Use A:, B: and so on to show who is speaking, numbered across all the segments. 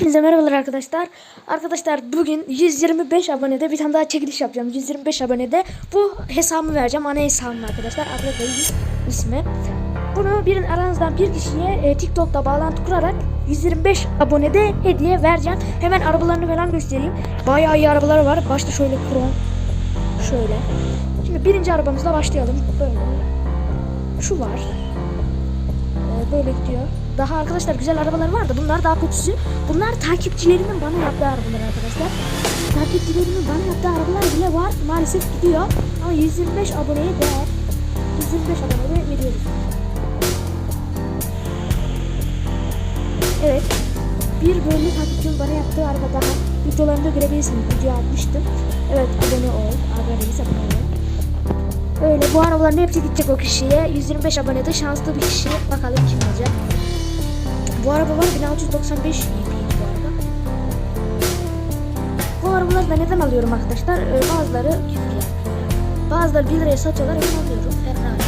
A: Hepinize merhabalar arkadaşlar. Arkadaşlar bugün 125 abonede bir tane daha çekiliş yapacağım. 125 abonede bu hesabımı vereceğim. Ana hesabım arkadaşlar. Abla Dayı ismi. Bunu birin aranızdan bir kişiye e, TikTok'ta bağlantı kurarak 125 abonede hediye vereceğim. Hemen arabalarını falan göstereyim. Bayağı iyi arabalar var. Başta şöyle krom. Şöyle. Şimdi birinci arabamızla başlayalım. Böyle. Şu var. Ee, böyle gidiyor. Daha arkadaşlar güzel arabalar var da bunlar daha kötüsü. Bunlar takipçilerimin bana yaptığı arabalar arkadaşlar. Takipçilerimin bana yaptığı arabalar bile var. Maalesef gidiyor. Ama 125 aboneye değer. 125 aboneye veriyoruz. Evet. Bir bölümlük takipçinin bana yaptığı araba daha. Videolarında görebilirsiniz. Video atmıştım. Evet abone ol. Abone değilse abone ol. Öyle bu arabaların hepsi gidecek o kişiye. 125 abonede şanslı bir kişi. Bakalım kim olacak. Bu arabalar 1695 EP bu arada. Bu arabaları da neden alıyorum arkadaşlar? Ee, bazıları küfür yapıyor. Bazıları 1 liraya satıyorlar ben alıyorum. Ferrari.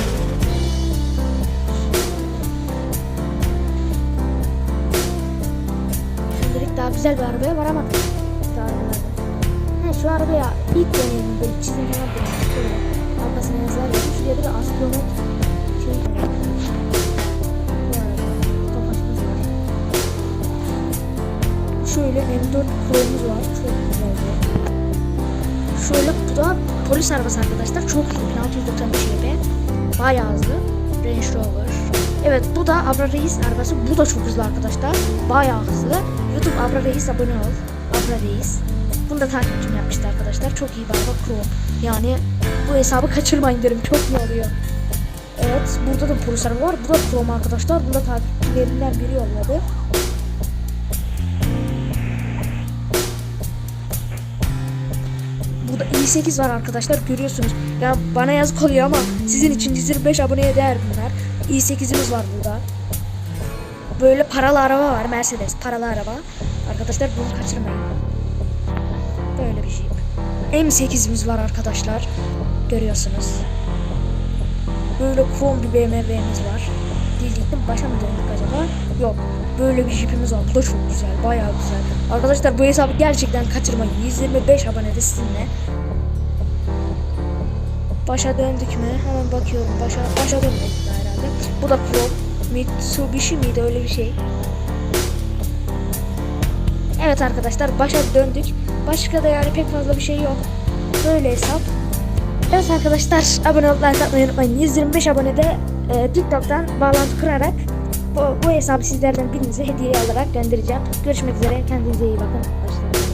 A: Şimdilik daha güzel bir arabaya arabalarda. He şu arabaya ilk deneyelim böyle çizim falan deneyelim. Şöyle arkasına yazar yapmış. Şuraya bir de astronot şey Şöyle M4 Pro'muz var. Çok güzel bir. Şöyle bu da polis arabası arkadaşlar. Çok iyi. 1695 YB. Bayağı hızlı. Range Rover. Evet bu da Abra Reis arabası. Bu da çok hızlı arkadaşlar. Bayağı hızlı. YouTube Abra Reis abone ol. Abra Reis. Bunu da takipçim yapmıştı arkadaşlar. Çok iyi bir araba Chrome. Yani bu hesabı kaçırmayın derim. Çok iyi oluyor. Evet burada da polis araba var. Bu da Chrome arkadaşlar. Bunu da takipçilerinden biri yolladı. Burada i8 var arkadaşlar görüyorsunuz. Ya bana yazık oluyor ama sizin için 125 aboneye değer bunlar. i8'imiz var burada. Böyle paralı araba var Mercedes paralı araba. Arkadaşlar bunu kaçırmayın. Böyle bir Jeep. M8'imiz var arkadaşlar. Görüyorsunuz. Böyle krom bir BMW'miz var. Diyecektim başa mı döndük acaba? Yok. Böyle bir jipimiz var. Bu da çok güzel. Bayağı güzel. Arkadaşlar bu hesabı gerçekten kaçırmayın. 125 abonede sizinle. Başa döndük mü? Hemen bakıyorum. Başa başa dönmedik herhalde. Bu da Pro. Mitsubishi miydi öyle bir şey. Evet arkadaşlar başa döndük. Başka da yani pek fazla bir şey yok. Böyle hesap. Evet arkadaşlar abone olup unutmayın. 125 abonede e, TikTok'tan bağlantı kurarak bu, bu hesabı sizlerden birinize hediye alarak göndereceğim. Görüşmek üzere. Kendinize iyi bakın arkadaşlar.